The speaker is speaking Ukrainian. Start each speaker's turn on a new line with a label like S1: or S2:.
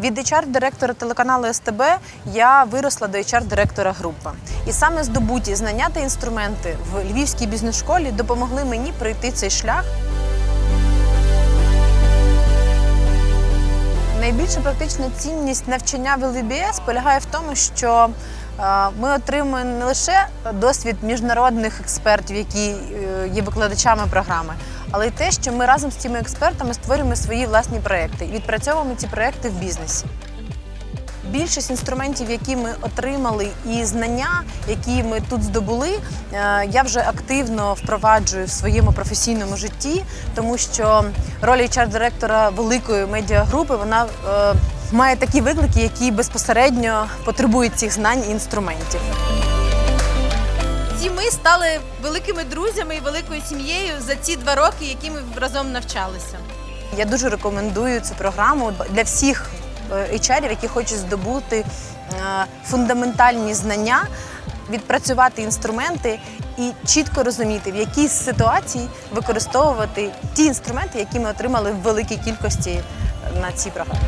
S1: Від HR-директора телеканалу СТБ я виросла до HR-директора групи. І саме здобуті знання та інструменти в Львівській бізнес-школі допомогли мені пройти цей шлях. Найбільша практична цінність навчання в ЛВБС полягає в тому, що е, ми отримуємо не лише досвід міжнародних експертів, які е, є викладачами програми, але й те, що ми разом з цими експертами створюємо свої власні проекти і відпрацьовуємо ці проекти в бізнесі. Більшість інструментів, які ми отримали, і знання, які ми тут здобули, е, я вже активно впроваджую в своєму професійному житті, тому що роль HR-директора великої медіагрупи вона е, має такі виклики, які безпосередньо потребують цих знань і інструментів.
S2: Всі ми стали великими друзями і великою сім'єю за ці два роки, які ми разом навчалися.
S1: Я дуже рекомендую цю програму для всіх е, HR-ів, які хочуть здобути е, фундаментальні знання, відпрацювати інструменти і чітко розуміти, в якій ситуації використовувати ті інструменти, які ми отримали в великій кількості на цій програмі.